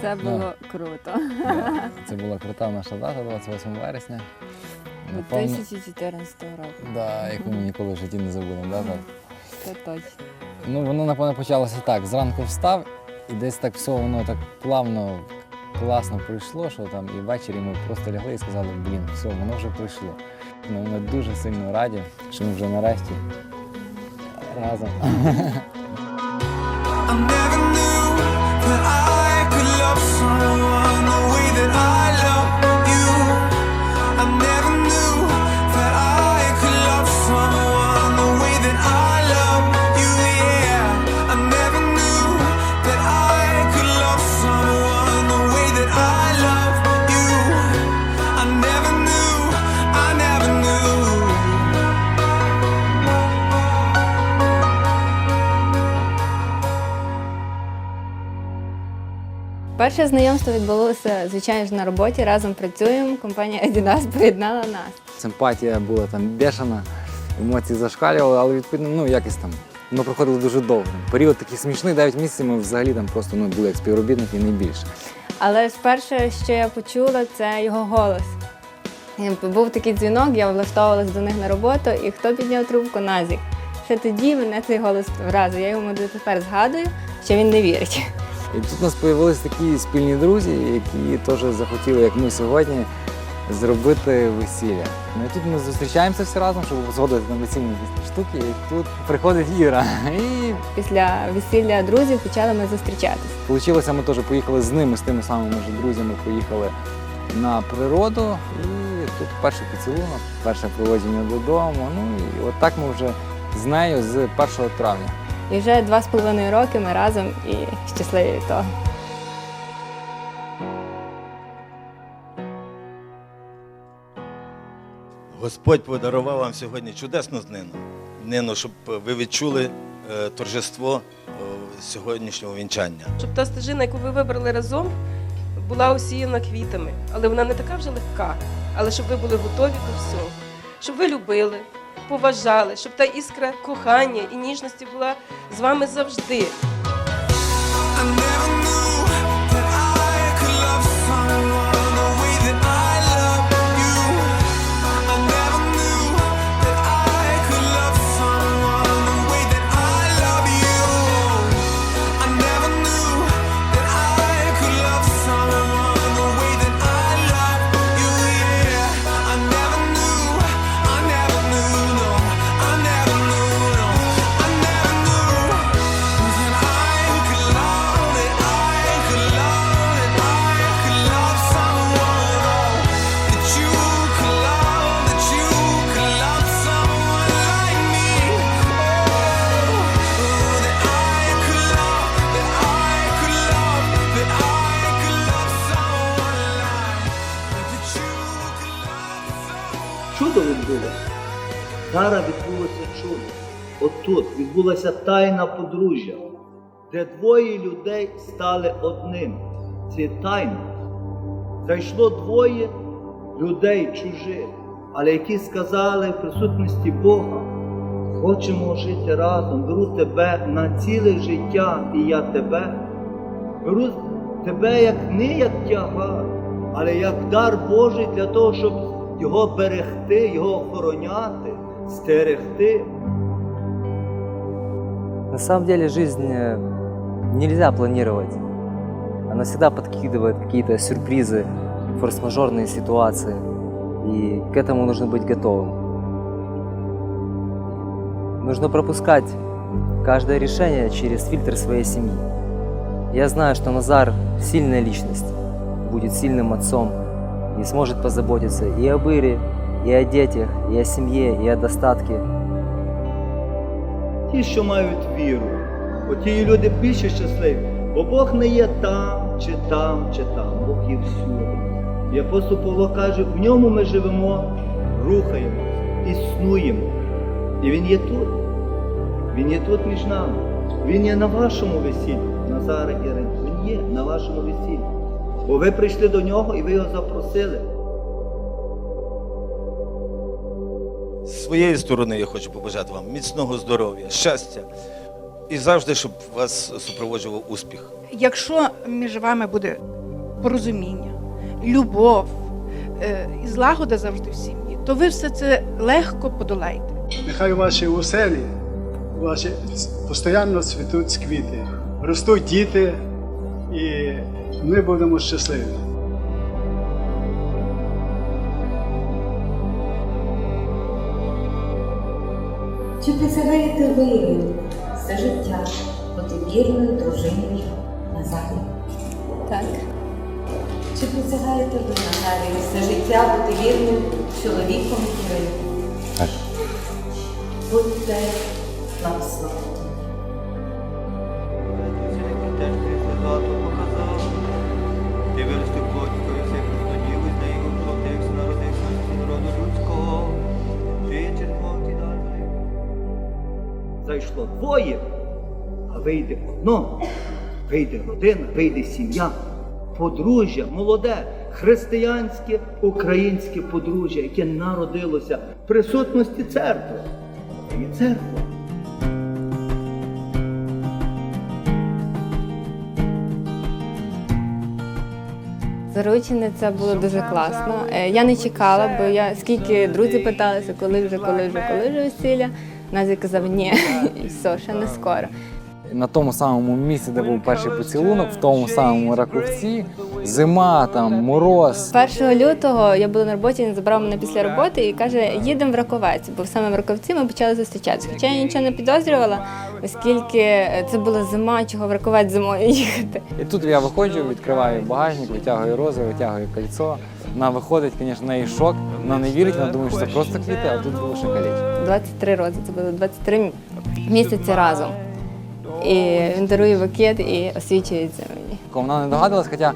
Це було круто. Да, Це була крута наша дата, 28 вересня. Напевно, 2014 року. да, яку ми ніколи в житті не забудемо. Да, так? Це точно. Ну, воно, напевно, почалося так. Зранку встав, і десь так все воно так плавно, класно пройшло, що там і ввечері ми просто лягли і сказали, блін, все, воно вже пройшло. Ну, ми дуже сильно раді, що ми вже нарешті разом. I never knew that I Перше знайомство відбулося, звичайно ж, на роботі. Разом працюємо. Компанія Adidas поєднала нас. Симпатія була там бешена, емоції зашкалювали, але відповідно, ну якось там. Воно проходило дуже довго. Період такий смішний, 9 місяців ми взагалі там просто ну, були як співробітники, не більше. Але ж перше, що я почула, це його голос. Був такий дзвінок, я влаштовувалась до них на роботу, і хто підняв трубку Назік. Ще тоді мене цей голос вразив. Я йому дотепер згадую, що він не вірить. І тут у нас з'явилися такі спільні друзі, які теж захотіли, як ми сьогодні, зробити весілля. Ну і тут ми зустрічаємося всі разом, щоб згодити на весільні штуки. І тут приходить Іра. І Після весілля друзів почали ми зустрічатися. Получилося, ми теж поїхали з ними, з тими самими вже друзями, поїхали на природу. І тут перший поцілунок, перше проводження додому. Ну і отак ми вже з нею з 1 травня. І вже два з половиною роки ми разом і щасливі від того. Господь подарував вам сьогодні чудесну днину. Днину, щоб ви відчули е, торжество е, сьогоднішнього вінчання. щоб та стежина, яку ви вибрали разом, була осіяна квітами. Але вона не така вже легка. Але щоб ви були готові до всього, щоб ви любили, поважали, щоб та іскра кохання і ніжності була з вами завжди. Отут відбулося тайна подружжя, де двоє людей стали одним. Це тайна. Зайшло двоє людей чужих, але які сказали в присутності Бога, хочемо жити разом, беру тебе на ціле життя, і я тебе. Беру тебе як не як тягар, але як дар Божий для того, щоб його берегти, його охороняти, стерегти. На самом деле жизнь э, нельзя планировать. Она всегда подкидывает какие-то сюрпризы, форс-мажорные ситуации. И к этому нужно быть готовым. Нужно пропускать каждое решение через фильтр своей семьи. Я знаю, что Назар сильная личность, будет сильным отцом и сможет позаботиться и об Ире, и о детях, и о семье, и о достатке. Ті, що мають віру, оті люди більше щасливі, бо Бог не є там, чи там, чи там, Бог є всюди. І апостол Павло каже, в ньому ми живемо, рухаємо, існуємо. І Він є тут. Він є тут між нами. Він є на вашому весіллі, Назара Ірин. Він є на вашому весіллі. Бо ви прийшли до нього і ви його запросили. Своєї сторони я хочу побажати вам міцного здоров'я, щастя, І завжди, щоб вас супроводжував успіх. Якщо між вами буде порозуміння, любов е, і злагода завжди в сім'ї, то ви все це легко подолаєте. Нехай у вашій оселі, ваші постійно цвітуть квіти, ростуть діти, і ми будемо щасливі. Чи присягаєте ви все життя бути вірною дружиною Назарі? Так. Чи присягаєте ви Назарі все життя бути вірним чоловіком і Так. Будьте благословені. Зайшло двоє, а вийде одно, вийде родина, вийде сім'я, подружжя, молоде, християнське, українське подружжя, яке народилося в присутності церкви. І церква. Заручені це було дуже класно. Е, Я не чекала, бо я скільки друзі питалися, коли вже, коли вже, коли вже весілля. Назік казав ні, і все, ще не скоро. На тому самому місці, де був перший поцілунок, в тому самому раківці, зима, там, мороз. 1 лютого я була на роботі, він забрав мене після роботи і каже, їдемо в Раковець, бо саме в Раковці ми почали зустрічатися. Хоча я нічого не підозрювала, оскільки це була зима, чого в Раковець зимою їхати. І тут я виходжу, відкриваю багажник, витягую рози, витягую кольцо. Вона виходить, звісно, неї шок, вона не вірить, вона думає, що це просто квіти, а тут було колечко. 23 роки, це було 23 місяці разом. І він дарує букет і освічується мені. Вона не догадувалась, хоча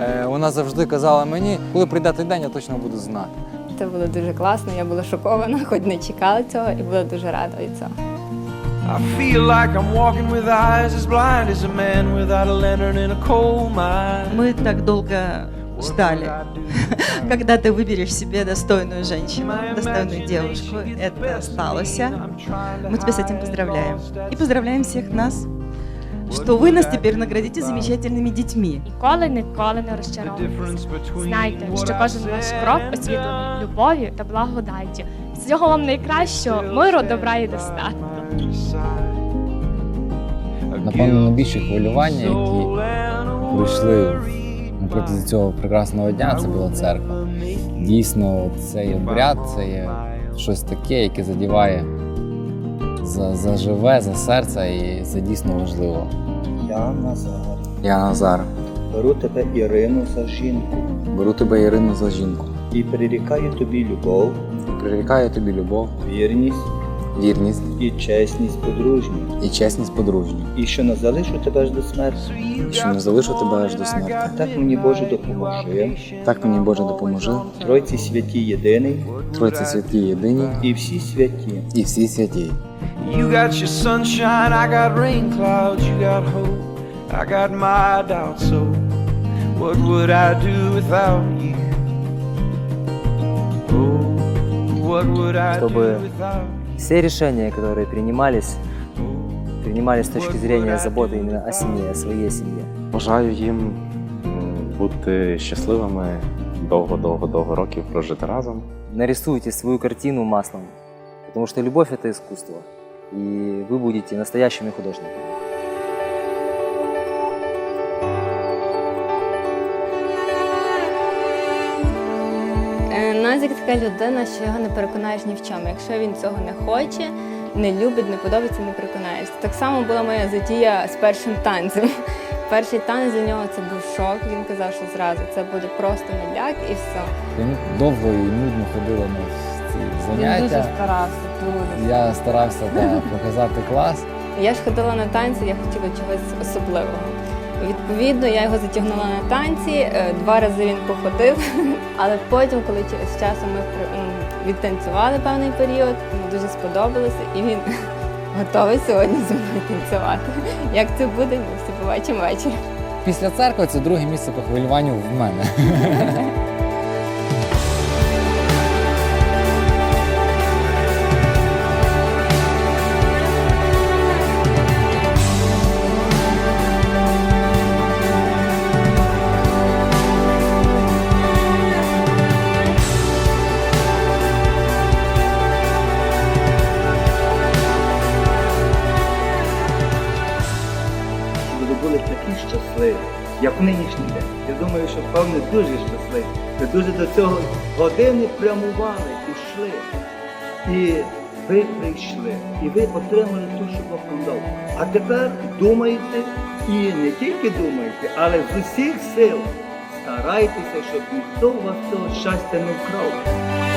е, вона завжди казала мені, коли прийде той день, я точно буду знати. Це було дуже класно, я була шокована, хоч не чекала цього і була дуже рада від цього. I feel like I'm walking with eyes as blind as a man without a lantern in a coal mine. Мы так долго ждали, когда ты выберешь себе достойную женщину, достойную девушку. Это сталось. Мы тебя с этим поздравляем. И поздравляем всех нас, что вы нас теперь наградите замечательными детьми. Ніколи ніколи не розчаровуйтесь. Знайте, що кожен ваш крок освітлений любов'ю та благодаттю. Всього вам найкращого, миру, добра і достатку. Напевно, найбільші хвилювання, які прийшли напроти цього прекрасного дня, це була церква. Дійсно, цей обряд це є щось таке, яке задіває за, за живе, за серце і це дійсно важливо. Я Назар. Я Назар, Беру тебе Ірину за жінку беру тебе Ірину за жінку і прирікаю тобі любов, і прирікаю тобі любов, вірність вірність і чесність подружню, і чесність подружню, і що не залишу тебе аж до смерті. і що не залишу тебе аж до смерті. Так мені Боже допоможи, Так мені Боже допоможи, Тройці святі єдиний Тройці святі єдині і всі святі. і всі святі. You got your sunshine, I got rain clouds, you got hope, I got my doubts. So, what would I do without you? Oh, what would I do Чтобы without Все решения, которые принимались, принимались с точки зрения заботы именно о семье, о своей семье. Бажаю їм м, бути щасливими, довго-довго-довго років прожити разом. Нарисуйте свою картину маслом, потому что любовь – это искусство, и вы будете настоящими художниками. Назік така людина, що його не переконаєш ні в чому. Якщо він цього не хоче, не любить, не подобається, не переконаєш. Так само була моя затія з першим танцем. Перший танець для нього це був шок. Він казав, що зразу це буде просто медляк і все. Він довго і нудно ходила на ці Він дуже старався, дуже. Я старався та, показати клас. Я ж ходила на танці, я хотіла чогось особливого. Відповідно, я його затягнула на танці. е, Два рази він походив, але потім, коли з часом ми відтанцювали певний період, йому дуже сподобалося, і він готовий сьогодні зі мною танцювати. Як це буде, ми всі побачимо ввечері. Після церкви це друге місце по хвилюванню в мене. були такі щасливі, як в нинішній день. Я думаю, що певне дуже щасливі. Ви дуже до цього години прямували, йшли. І ви прийшли, і ви отримали те, що Бог вам дав. А тепер думайте і не тільки думайте, але з усіх сил старайтеся, щоб ніхто у вас цього щастя не вкрав.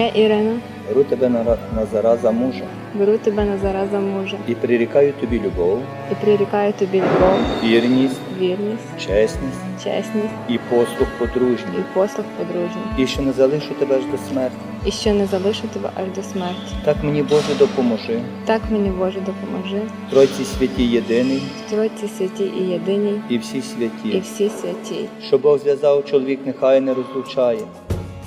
Я Ірина, Беру тебе на, на зараза мужа. Беру тебе на зараза мужа. І прирікаю тобі любов, і прирікаю тобі любов, вірність, вірність, чесність. Чесність. І послуг і подружній, послуг подружній, і що не залишу тебе аж до смерті. і що не залишу тебе аж до смерті. Так мені Боже допоможи. Так мені Боже допоможи, Тройці святі єдиний Тройці святі і єдиній, і всі і всі святі. Що Бог зв'язав, чоловік нехай не розлучає.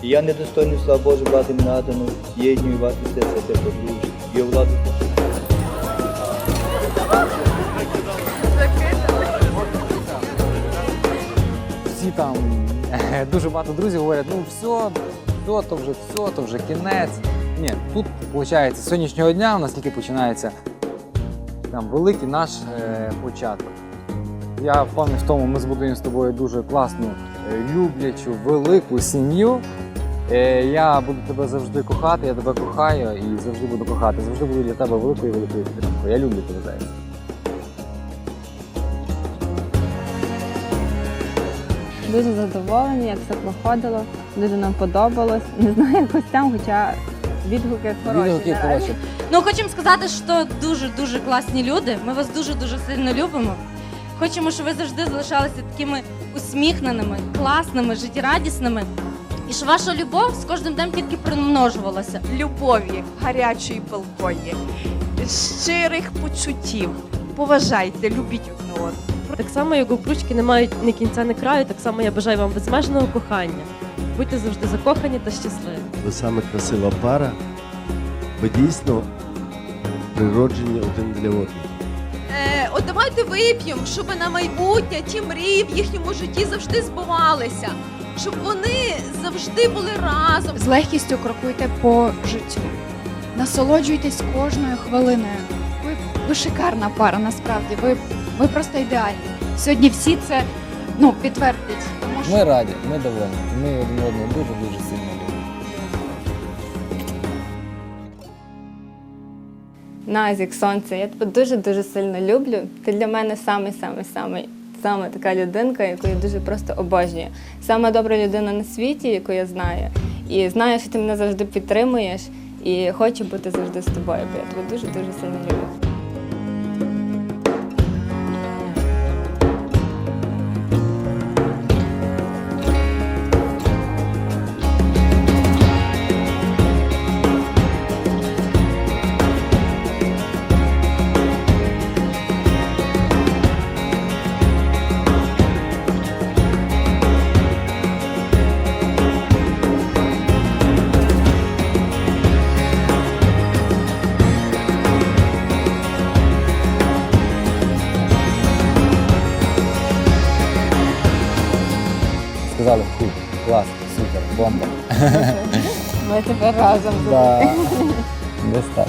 І я недостойний слава Божу влади надану, єднюю вас і все святе подружжя. У владу Всі там дуже багато друзів говорять, ну все, все, то вже все, то вже кінець. Ні, тут виходить, з сьогоднішнього дня у нас тільки починається там великий наш е, початок. Я впевнений в тому, ми збудуємо з тобою дуже класну, е, люблячу, велику сім'ю. Е, я буду тебе завжди кохати, я тебе кохаю і завжди буду кохати. Завжди буду для тебе великою великою підтримкою. Я люблю тебе зайця. Дуже задоволені, як все проходило. Дуже нам подобалось. Не знаю, як гостям, хоча відгуки хороші. Відгуки хороші. Ну, хочемо сказати, що дуже-дуже класні люди. Ми вас дуже-дуже сильно любимо. Хочемо, щоб ви завжди залишалися такими усміхненими, класними, життєрадісними. І щоб ваша любов з кожним днем тільки примножувалася. Любові, гарячої палкої, щирих почуттів. Поважайте, любіть одне одного. Так само, як обручки не мають ні кінця, ні краю, так само я бажаю вам безмежного кохання. Будьте завжди закохані та щасливі. Ви саме красива пара, ви дійсно природжені один для одного. Е, от давайте вип'ємо, щоб на майбутнє ті мрії в їхньому житті завжди збувалися, щоб вони завжди були разом. З легкістю крокуйте по життю. Насолоджуйтесь кожною хвилиною. Ви, ви шикарна пара, насправді. Ви, ви просто ідеальні. Сьогодні всі це ну, підтвердять. Тому що Ми раді, ми довольні. Ми один одного дуже-дуже сильно любимо. Назік, сонце, я тебе дуже-дуже сильно люблю. Ти для мене самий-самий-самий саме така людинка, яку я дуже просто обожнюю. Саме добра людина на світі, яку я знаю. І знаю, що ти мене завжди підтримуєш і хочу бути завжди з тобою, бо я тебе дуже-дуже сильно люблю. Сказали, фу, клас, супер, бомба. Ми тепер разом. Да. Десь так.